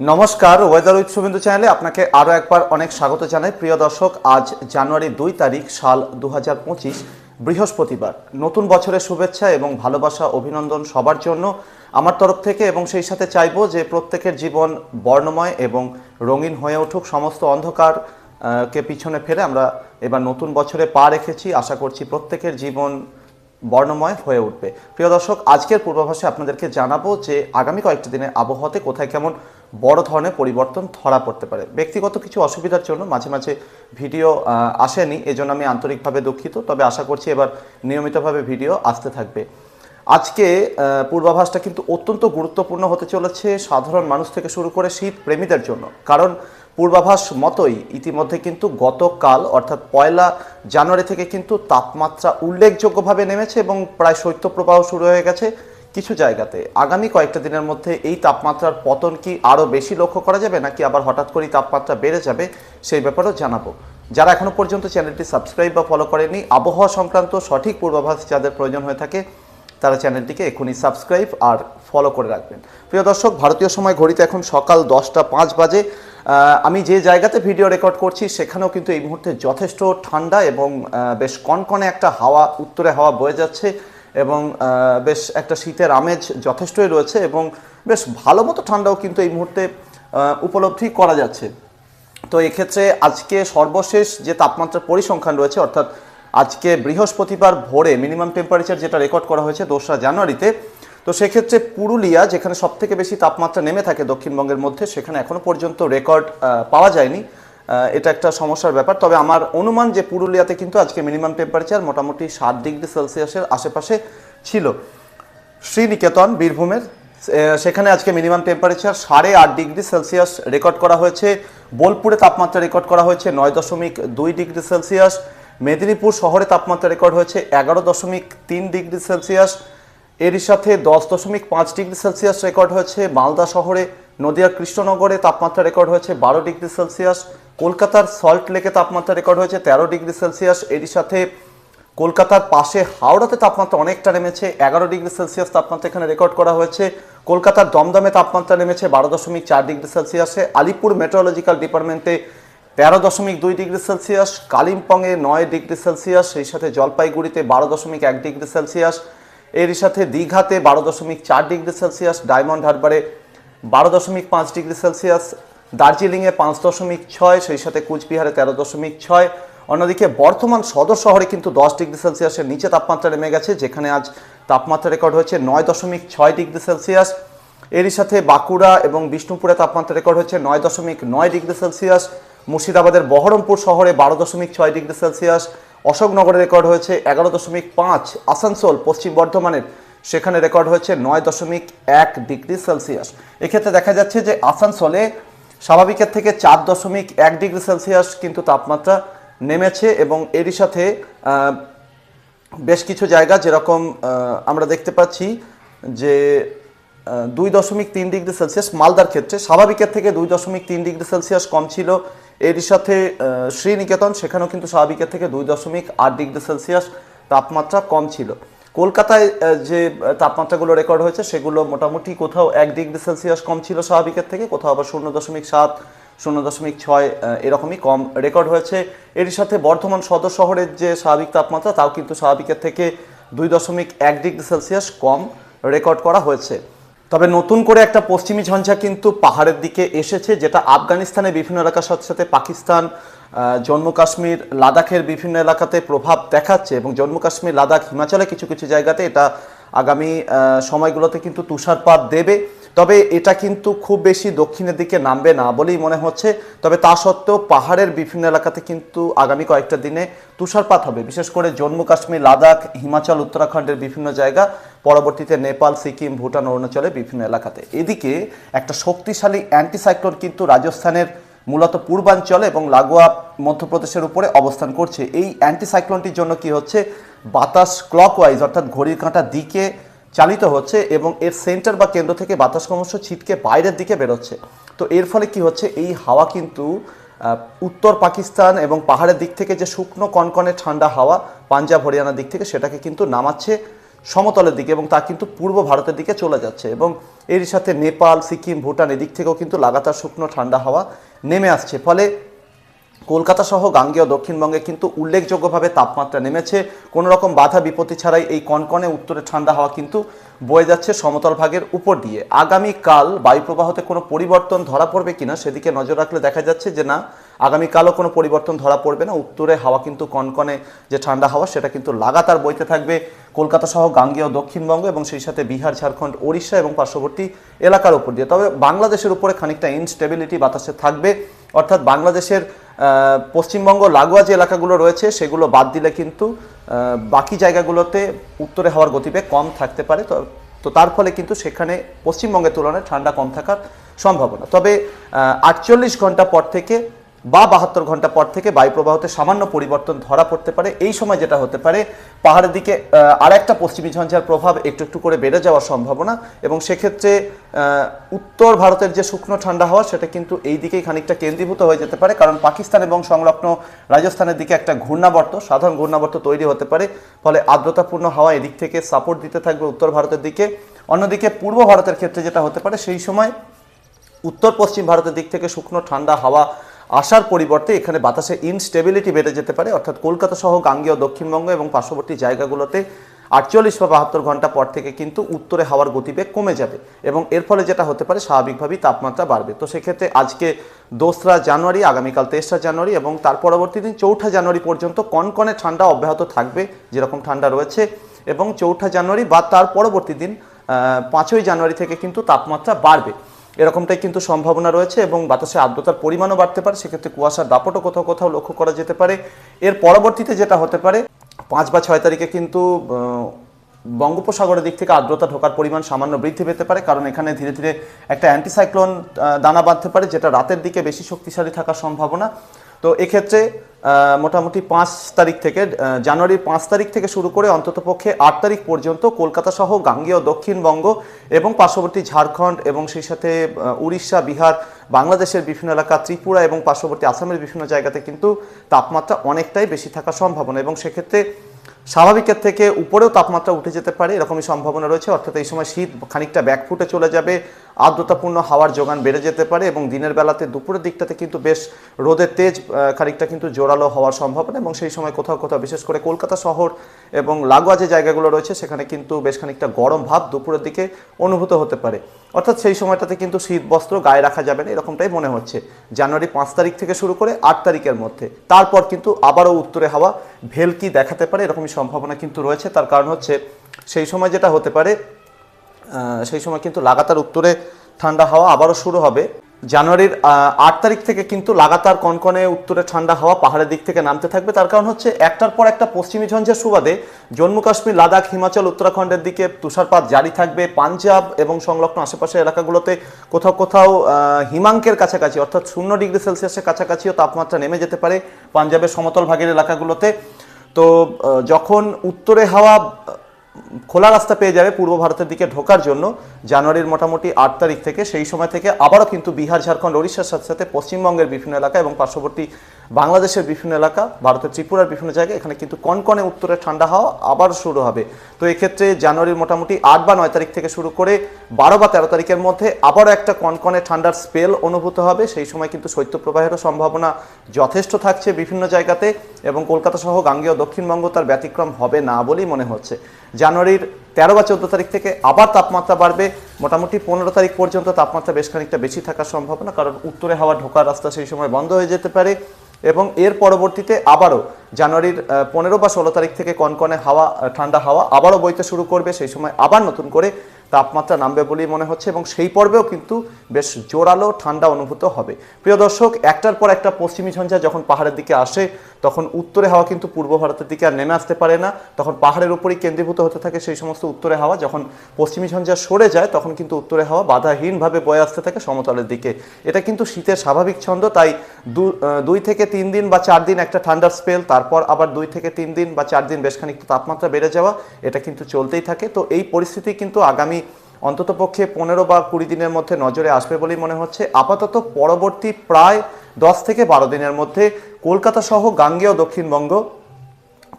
নমস্কার weather with Suvendu চ্যানেলে আপনাকে আরও একবার অনেক স্বাগত জানাই। প্রিয় দর্শক, আজ জানুয়ারি দুই তারিখ, সাল দু হাজার পঁচিশ, বৃহস্পতিবার। নতুন বছরের শুভেচ্ছা এবং ভালোবাসা, অভিনন্দন সবার জন্য। আমার তরফ থেকে এবং সেই সাথে চাইব যে প্রত্যেকের জীবন বর্ণময় এবং রঙিন হয়ে উঠুক। সমস্ত অন্ধকার কে পিছনে ফেলে আমরা এবার নতুন বছরে পা রেখেছি। আশা করছি প্রত্যেকের জীবন বর্ণময় হয়ে উঠবে। প্রিয় দর্শক, আজকের পূর্বাভাসে আপনাদেরকে জানাব যে আগামী কয়েকটি দিনে আবহাওয়াতে কোথায় কেমন বড় ধরনের পরিবর্তন ধরা পড়তে পারে। ব্যক্তিগত কিছু অসুবিধার জন্য মাঝে মাঝে ভিডিও আসেনি, এজন্য আমি আন্তরিকভাবে দুঃখিত। তবে আশা করছি এবার নিয়মিতভাবে ভিডিও আসতে থাকবে। আজকে পূর্বাভাসটা কিন্তু অত্যন্ত গুরুত্বপূর্ণ হতে চলেছে সাধারণ মানুষ থেকে শুরু করে শীত প্রেমীদের জন্য। কারণ পূর্বাভাস মতোই ইতিমধ্যে কিন্তু গতকাল, অর্থাৎ পয়লা জানুয়ারি থেকে কিন্তু তাপমাত্রা উল্লেখযোগ্যভাবে নেমেছে এবং প্রায় শৈত্যপ্রবাহ শুরু হয়ে গেছে। কিছু জায়গাতে। আগামী কয়েকটা দিনের মধ্যে এই তাপমাত্রার পতন কি আরও বেশি লক্ষ্য করা যাবে, নাকি আবার হঠাৎ করেই তাপমাত্রা বেড়ে যাবে, সেই ব্যাপারেও জানাব। যারা এখনও পর্যন্ত চ্যানেলটি সাবস্ক্রাইব বা ফলো করেনি আবহাওয়া সংক্রান্ত সঠিক পূর্বাভাস যাদের প্রয়োজন হয়ে থাকে, তারা চ্যানেলটিকে এখনই সাবস্ক্রাইব আর ফলো করে রাখবেন। প্রিয় দর্শক, ভারতীয় সময় ঘড়িতে এখন সকাল দশটা পাঁচ বাজে। আমি যে জায়গাতে ভিডিও রেকর্ড করছি, সেখানেও কিন্তু এই মুহূর্তে যথেষ্ট ঠান্ডা এবং বেশ কনকনে একটা হাওয়া, উত্তরে হাওয়া বয়ে যাচ্ছে। এবং বেশ একটা শীতের আমেজ যথেষ্টই রয়েছে এবং বেশ ভালো মতো ঠান্ডাও কিন্তু এই মুহূর্তে উপলব্ধি করা যাচ্ছে। তো এক্ষেত্রে আজকে সর্বশেষ যে তাপমাত্রা পরিসংখ্যান রয়েছে, অর্থাৎ আজকে বৃহস্পতিবার ভোরে মিনিমাম টেম্পারেচার যেটা রেকর্ড করা হয়েছে দোসরা জানুয়ারিতে, তো সেক্ষেত্রে পুরুলিয়া, যেখানে সব থেকে বেশি তাপমাত্রা নেমে থাকে দক্ষিণবঙ্গের মধ্যে, সেখানে এখনও পর্যন্ত রেকর্ড পাওয়া যায়নি। এটা একটা সমস্যার ব্যাপার। তবে আমার অনুমান যে পুরুলিয়াতে কিন্তু আজকে মিনিমাম টেম্পারেচার মোটামুটি সাত ডিগ্রি সেলসিয়াসের আশেপাশে ছিল। শ্রীনিকেতন, বীরভূমের সেখানে আজকে মিনিমাম টেম্পারেচার সাড়ে আট ডিগ্রি সেলসিয়াস রেকর্ড করা হয়েছে। বোলপুরে তাপমাত্রা রেকর্ড করা হয়েছে নয় দশমিক দুই ডিগ্রি সেলসিয়াস। মেদিনীপুর শহরে তাপমাত্রা রেকর্ড হয়েছে এগারো দশমিক তিন ডিগ্রি সেলসিয়াস। এরই সাথে দশ দশমিক পাঁচ ডিগ্রি সেলসিয়াস রেকর্ড হয়েছে। মালদা শহরে নদিয়ার কৃষ্ণনগরে তাপমাত্রা রেকর্ড হয়েছে বারো ডিগ্রি সেলসিয়াস। কলকাতার সল্ট লেকে তাপমাত্রা রেকর্ড হয়েছে তেরো ডিগ্রি সেলসিয়াস। এরই সাথে কলকাতার পাশে হাওড়াতে তাপমাত্রা অনেকটা নেমেছে, এগারো ডিগ্রি সেলসিয়াস তাপমাত্রা এখানে রেকর্ড করা হয়েছে। কলকাতার দমদমে তাপমাত্রা নেমেছে বারো দশমিক চার ডিগ্রি সেলসিয়াসে। আলিপুর মেট্রোলজিক্যাল ডিপার্টমেন্টে তেরো দশমিক দুই ডিগ্রি সেলসিয়াস, কালিম্পংয়ে নয় ডিগ্রি সেলসিয়াস, সেই সাথে জলপাইগুড়িতে বারো দশমিক এক ডিগ্রি সেলসিয়াস। এরই সাথে দীঘাতে বারো দশমিক চার ডিগ্রি সেলসিয়াস, ডায়মন্ড হারবারে বারো দশমিক পাঁচ ডিগ্রি সেলসিয়াস। দার্জিলিংয়ে পাঁচ দশমিক ছয়, সেই সাথে কুচবিহারে তেরো দশমিক ছয়। অন্যদিকে বর্তমান সদর শহরে কিন্তু দশ ডিগ্রি সেলসিয়াসের নিচে তাপমাত্রা নেমে গেছে, যেখানে আজ তাপমাত্রা রেকর্ড হয়েছে নয় দশমিক ছয় ডিগ্রি সেলসিয়াস। এরই সাথে বাঁকুড়া এবং বিষ্ণুপুরে তাপমাত্রা রেকর্ড হয়েছে নয় দশমিক নয় ডিগ্রি সেলসিয়াস। মুর্শিদাবাদের বহরমপুর শহরে বারো দশমিক ছয় ডিগ্রি সেলসিয়াস। অশোকনগরে রেকর্ড হয়েছে এগারো দশমিক পাঁচ। আসানসোল, পশ্চিম বর্ধমানের সেখানে রেকর্ড হয়েছে নয় দশমিক এক ডিগ্রি সেলসিয়াস। এক্ষেত্রে দেখা যাচ্ছে যে আসানসোলে স্বাভাবিকের থেকে চার দশমিক এক ডিগ্রি সেলসিয়াস কিন্তু তাপমাত্রা নেমেছে এবং এরই সাথে বেশ কিছু জায়গা যেরকম আমরা দেখতে পাচ্ছি যে দুই দশমিক তিন ডিগ্রি সেলসিয়াস মালদার ক্ষেত্রে। স্বাভাবিকের থেকে দুই দশমিক তিন ডিগ্রি সেলসিয়াস কম ছিল। এরই সাথে শ্রীনিকেতন, সেখানেও কিন্তু স্বাভাবিকের থেকে দুই দশমিক আট ডিগ্রি সেলসিয়াস তাপমাত্রা কম ছিল। কলকাতায় যে তাপমাত্রাগুলো রেকর্ড হয়েছে, সেগুলো মোটামুটি কোথাও এক ডিগ্রি সেলসিয়াস কম ছিল স্বাভাবিকের থেকে, কোথাও আবার শূন্য দশমিক সাত, শূন্য দশমিক ছয় এরকমই কম রেকর্ড হয়েছে। এর সাথে বর্ধমান সদর শহরের যে স্বাভাবিক তাপমাত্রা, তাও কিন্তু স্বাভাবিকের থেকে দুই দশমিক এক ডিগ্রি সেলসিয়াস কম রেকর্ড করা হয়েছে। তবে নতুন করে একটা পশ্চিমী ঝঞ্ঝা কিন্তু পাহাড়ের দিকে এসেছে, যেটা আফগানিস্তানের বিভিন্ন এলাকার সাথে সাথে পাকিস্তান জম্মু কাশ্মীর, লাদাখের বিভিন্ন এলাকাতে প্রভাব দেখাচ্ছে এবং জম্মু কাশ্মীর, লাদাখ হিমাচলে কিছু কিছু জায়গাতে এটা আগামী সময়গুলোতে কিন্তু তুষারপাত দেবে। তবে এটা কিন্তু খুব বেশি দক্ষিণের দিকে নামবে না বলেই মনে হচ্ছে। তবে তা সত্ত্বেও পাহাড়ের বিভিন্ন এলাকাতে কিন্তু আগামী কয়েকটা দিনে তুষারপাত হবে। বিশেষ করে জম্মু, কাশ্মীর, লাদাখ, হিমাচল, উত্তরাখণ্ডের বিভিন্ন জায়গা, পরবর্তীতে নেপাল, সিকিম, ভুটান, অরুণাচলের বিভিন্ন এলাকাতে। এদিকে একটা শক্তিশালী অ্যান্টিসাইক্লোন কিন্তু রাজস্থানের মূলত পূর্বাঞ্চল এবং লাগোয়া মধ্যপ্রদেশের উপরে অবস্থান করছে। এই অ্যান্টিসাইক্লোনটির জন্য কি হচ্ছে? বাতাস ক্লকওয়াইজ অর্থাৎ ঘড়ির কাঁটা দিকে চালিত হচ্ছে এবং এর সেন্টার বা কেন্দ্র থেকে বাতাস ক্রমশ ছিটকে বাইরের দিকে বেরোচ্ছে। তো এর ফলে কি হচ্ছে? এই হাওয়া কিন্তু উত্তর পাকিস্তান এবং পাহাড়ের দিক থেকে যে শুকনো কনকনে ঠান্ডা হাওয়া, পাঞ্জাব, হরিয়ানার দিক থেকে সেটাকে কিন্তু নামাচ্ছে সমতলের দিকে এবং তা কিন্তু পূর্ব ভারতের দিকে চলে যাচ্ছে এবং এর সাথে নেপাল, সিকিম, ভুটান এদিক থেকেও কিন্তু লাগাতার শুকনো ঠান্ডা হাওয়া নেমে আসছে। ফলে কলকাতা সহ গাঙ্গেয় দক্ষিণবঙ্গে কিন্তু উল্লেখযোগ্যভাবে তাপমাত্রা নেমেছে। কোনো রকম বাধা বিপত্তি ছাড়াই এই কনকনে উত্তরে ঠান্ডা হাওয়া কিন্তু বয়ে যাচ্ছে সমতল ভাগের উপর দিয়ে। আগামীকাল বায়ুপ্রবাহতে কোনো পরিবর্তন ধরা পড়বে কিনা সেদিকে নজর রাখলে দেখা যাচ্ছে যে না, আগামীকালও কোনো পরিবর্তন ধরা পড়বে না। উত্তরে হাওয়া কিন্তু কনকনে যে ঠান্ডা হাওয়া সেটা কিন্তু লাগাতার বইতে থাকবে কলকাতা সহ গাঙ্গেয় দক্ষিণবঙ্গ এবং সেই সাথে বিহার, ঝাড়খণ্ড, ওড়িশা এবং পার্শ্ববর্তী এলাকার উপর দিয়ে। তবে বাংলাদেশের উপরে খানিকটা ইনস্টেবিলিটি বাতাসে থাকবে। অর্থাৎ বাংলাদেশের পশ্চিমবঙ্গ লাগোয়া যে এলাকাগুলো রয়েছে, সেগুলো বাদ দিলে কিন্তু বাকি জায়গাগুলোতে উত্তরে হওয়ার গতিবেগ কম থাকতে পারে। তো তো তার ফলে কিন্তু সেখানে পশ্চিমবঙ্গের তুলনায় ঠান্ডা কম থাকার সম্ভাবনা। তবে আটচল্লিশ ঘণ্টা পর থেকে বা বাহাত্তর ঘণ্টা পর থেকে বায়ুপ্রবাহতে সামান্য পরিবর্তন ধরা পড়তে পারে। এই সময় যেটা হতে পারে, পাহাড়ের দিকে আর একটা পশ্চিমী ঝঞ্ঝার প্রভাব একটু একটু করে বেড়ে যাওয়ার সম্ভাবনা এবং সেক্ষেত্রে উত্তর ভারতের যে শুকনো ঠান্ডা হাওয়া, সেটা কিন্তু এই দিকেই খানিকটা কেন্দ্রীভূত হয়ে যেতে পারে। কারণ পাকিস্তান এবং সংলগ্ন রাজস্থানের দিকে একটা ঘূর্ণাবর্ত, সাধারণ ঘূর্ণাবর্ত তৈরি হতে পারে। ফলে আর্দ্রতাপূর্ণ হাওয়া এদিক থেকে সাপোর্ট দিতে থাকবে উত্তর ভারতের দিকে। অন্যদিকে পূর্ব ভারতের ক্ষেত্রে যেটা হতে পারে, সেই সময় উত্তর পশ্চিম ভারতের দিক থেকে শুকনো ঠান্ডা হাওয়া আসার পরিবর্তে এখানে বাতাসে ইনস্টেবিলিটি বেড়ে যেতে পারে। অর্থাৎ কলকাতা সহ গাঙ্গেয়, দক্ষিণবঙ্গ এবং পার্শ্ববর্তী জায়গাগুলোতে আটচল্লিশ বা বাহাত্তর ঘণ্টা পর থেকে কিন্তু উত্তরে হাওয়ার গতিবেগ কমে যাবে এবং এর ফলে যেটা হতে পারে, স্বাভাবিকভাবেই তাপমাত্রা বাড়বে। তো সেক্ষেত্রে আজকে দোসরা জানুয়ারি, আগামীকাল তেসরা জানুয়ারি এবং তার পরবর্তী দিন চৌঠা জানুয়ারি পর্যন্ত কনকনে ঠান্ডা অব্যাহত থাকবে, যেরকম ঠান্ডা রয়েছে এবং চৌঠা জানুয়ারি বা তার পরবর্তী দিন পাঁচই জানুয়ারি থেকে কিন্তু তাপমাত্রা বাড়বে। এরকমটাই কিন্তু সম্ভাবনা রয়েছে এবং বাতাসে আর্দ্রতার পরিমাণও বাড়তে পারে। সেক্ষেত্রে কুয়াশার দাপটও কোথাও কোথাও লক্ষ্য করা যেতে পারে। এর পরবর্তীতে যেটা হতে পারে, পাঁচ বা ছয় তারিখে কিন্তু বঙ্গোপসাগরের দিক থেকে আর্দ্রতা ঢোকার পরিমাণ সামান্য বৃদ্ধি পেতে পারে। কারণ এখানে ধীরে ধীরে একটা অ্যান্টিসাইক্লোন দানা বাঁধতে পারে, যেটা রাতের দিকে বেশি শক্তিশালী থাকার সম্ভাবনা। তো এক্ষেত্রে মোটামুটি পাঁচ তারিখ থেকে জানুয়ারির পাঁচ তারিখ থেকে শুরু করে অন্ততপক্ষে আট তারিখ পর্যন্ত কলকাতা সহ গাঙ্গেয়, দক্ষিণবঙ্গ এবং পার্শ্ববর্তী ঝাড়খণ্ড এবং সেই সাথে উড়িষ্যা, বিহার, বাংলাদেশের বিভিন্ন এলাকা, ত্রিপুরা এবং পার্শ্ববর্তী আসামের বিভিন্ন জায়গাতে কিন্তু তাপমাত্রা অনেকটাই বেশি থাকার সম্ভাবনা এবং সেক্ষেত্রে স্বাভাবিকের থেকে উপরেও তাপমাত্রা উঠে যেতে পারে, এরকমই সম্ভাবনা রয়েছে। অর্থাৎ এই সময় শীত খানিকটা ব্যাকফুটে চলে যাবে। আর্দ্রতাপূর্ণ হাওয়ার যোগান বেড়ে যেতে পারে এবং দিনের বেলাতে দুপুরের দিকটাতে কিন্তু বেশ রোদের তেজ খানিকটা কিন্তু জোরালো হওয়ার সম্ভাবনা এবং সেই সময় কোথাও কোথাও বিশেষ করে কলকাতা শহর এবং লাগোয়া যে জায়গাগুলো রয়েছে সেখানে কিন্তু বেশ খানিকটা গরম ভাব দুপুরের দিকে অনুভূত হতে পারে। অর্থাৎ সেই সময়টাতে কিন্তু শীত বস্ত্র গায়ে রাখা যাবে না, এরকমটাই মনে হচ্ছে। জানুয়ারি পাঁচ তারিখ থেকে শুরু করে আট তারিখের মধ্যে। তারপর কিন্তু আবারও উত্তরে হাওয়া ভেলকি দেখাতে পারে, এরকমই সম্ভাবনা কিন্তু রয়েছে। তার কারণ হচ্ছে সেই সময় যেটা হতে পারে সেই সময় কিন্তু লাগাতার উত্তরে ঠান্ডা হাওয়া আবারও শুরু হবে। জানুয়ারির আট তারিখ থেকে কিন্তু লাগাতার কনকনে উত্তরে ঠান্ডা হাওয়া পাহাড়ের দিক থেকে নামতে থাকবে। তার কারণ হচ্ছে একটার পর একটা পশ্চিমী ঝঞ্ঝের সুবাদে জম্মু কাশ্মীর, লাদাখ, হিমাচল, উত্তরাখণ্ডের দিকে তুষারপাত জারি থাকবে। পাঞ্জাব এবং সংলগ্ন আশেপাশের এলাকাগুলোতে কোথাও কোথাও হিমাঙ্কের কাছাকাছি অর্থাৎ শূন্য ডিগ্রি সেলসিয়াসের কাছাকাছিও তাপমাত্রা নেমে যেতে পারে পাঞ্জাবের সমতল ভাগের এলাকাগুলোতে। তো যখন উত্তরে হাওয়া খোলা রাস্তা পেয়ে যাবে পূর্ব ভারতের দিকে ঢোকার জন্য। জানুয়ারির মোটামুটি আট তারিখ থেকে, সেই সময় থেকে আবারও কিন্তু বিহার, ঝাড়খণ্ড, ওড়িশার সাথে সাথে পশ্চিমবঙ্গের বিভিন্ন এলাকা এবং পার্শ্ববর্তী বাংলাদেশের বিভিন্ন এলাকা, ভারতের ত্রিপুরার বিভিন্ন জায়গায় এখানে কিন্তু কনকনে উত্তরে ঠান্ডা হাওয়া আবার শুরু হবে। তো এক্ষেত্রে জানুয়ারির মোটামুটি আট বা নয় তারিখ থেকে শুরু করে বারো বা তেরো তারিখের মধ্যে আবারও একটা কনকনে ঠান্ডার স্পেল অনুভূত হবে। সেই সময় কিন্তু শৈত্যপ্রবাহেরও সম্ভাবনা যথেষ্ট থাকছে বিভিন্ন জায়গাতে এবং কলকাতা সহ গাঙ্গেয় দক্ষিণবঙ্গ তার ব্যতিক্রম হবে না বলেই মনে হচ্ছে। জানুয়ারির তেরো বা চোদ্দ তারিখ থেকে আবার তাপমাত্রা বাড়বে। মোটামুটি পনেরো তারিখ পর্যন্ত তাপমাত্রা বেশ খানিকটা বেশি থাকার সম্ভাবনা কারণ উত্তরে হাওয়া ঢোকার রাস্তা সেই সময় বন্ধ হয়ে যেতে পারে এবং এর পরবর্তীতে আবারও জানুয়ারির পনেরো বা ষোলো তারিখ থেকে কনকনে হাওয়া ঠান্ডা হাওয়া আবারও বইতে শুরু করবে, সেই সময় আবার নতুন করে তাপমাত্রা নামবে বলেই মনে হচ্ছে এবং সেই পর্বেও কিন্তু বেশ জোরালো ঠান্ডা অনুভূত হবে। প্রিয় দর্শক, একটার পর একটা পশ্চিমী ঝঞ্ঝা যখন পাহাড়ের দিকে আসে, তখন উত্তরে হাওয়া কিন্তু পূর্ব ভারতের দিকে আর নেমে আসতে পারে না। তখন পাহাড়ের উপরেই কেন্দ্রীভূত হতে থাকে সেই সমস্ত উত্তরে হাওয়া। যখন পশ্চিমী ঝঞ্ঝা সরে যায়, তখন কিন্তু উত্তরে হাওয়া বাধাহীনভাবে বয়ে আসতে থাকে সমতলের দিকে। এটা কিন্তু শীতের স্বাভাবিক ছন্দ, তাই দুই থেকে তিন দিন বা চার দিন একটা ঠান্ডার স্পেল তারপর আবার দুই থেকে তিন দিন বা চার দিন বেশ খানিকটা তাপমাত্রা বেড়ে যাওয়া, এটা কিন্তু চলতেই থাকে। তো এই পরিস্থিতি কিন্তু আগামী অন্ততপক্ষে পনেরো বা কুড়ি দিনের মধ্যে নজরে আসবে বলেই মনে হচ্ছে। আপাতত পরবর্তী প্রায় দশ থেকে বারো দিনের মধ্যে কলকাতা সহ গাঙ্গেয় দক্ষিণবঙ্গ,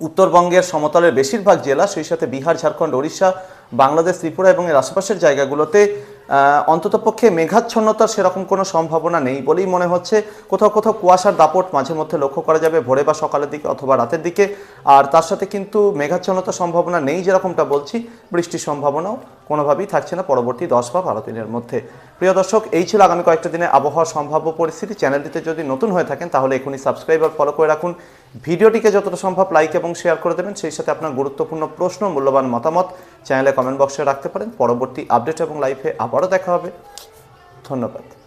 উত্তরবঙ্গের সমতলের বেশিরভাগ জেলা, সেই সাথে বিহার, ঝাড়খণ্ড, ওড়িশা, বাংলাদেশ, ত্রিপুরা এবং এর আশেপাশের জায়গাগুলোতে অন্ততপক্ষে মেঘাচ্ছন্নতার সেরকম কোনো সম্ভাবনা নেই বলেই মনে হচ্ছে। কোথাও কোথাও কুয়াশার দাপট মাঝে মধ্যে লক্ষ্য করা যাবে ভোরে বা সকালের দিকে অথবা রাতের দিকে। আর তার সাথে কিন্তু মেঘাচ্ছন্নতার সম্ভাবনা নেই যেরকমটা বলছি, বৃষ্টির সম্ভাবনাও কোনোভাবেই থাকছে না পরবর্তী দশ বা বারো দিনের মধ্যে। প্রিয় দর্শক, এই ছিল আগামী কয়েকটা দিনে আবহাওয়া সম্ভাব্য পরিস্থিতি। চ্যানেলটিতে যদি নতুন হয়ে থাকেন, তাহলে এখনই সাবস্ক্রাইব আর ফলো করে রাখুন। ভিডিওটিকে যতটা সম্ভব লাইক এবং শেয়ার করে দেবেন, সেই সাথে আপনার গুরুত্বপূর্ণ প্রশ্ন, মূল্যবান মতামত চ্যানেলে কমেন্ট বক্সে রাখতে পারেন। পরবর্তী আপডেট এবং লাইফে আবারও দেখা হবে। ধন্যবাদ।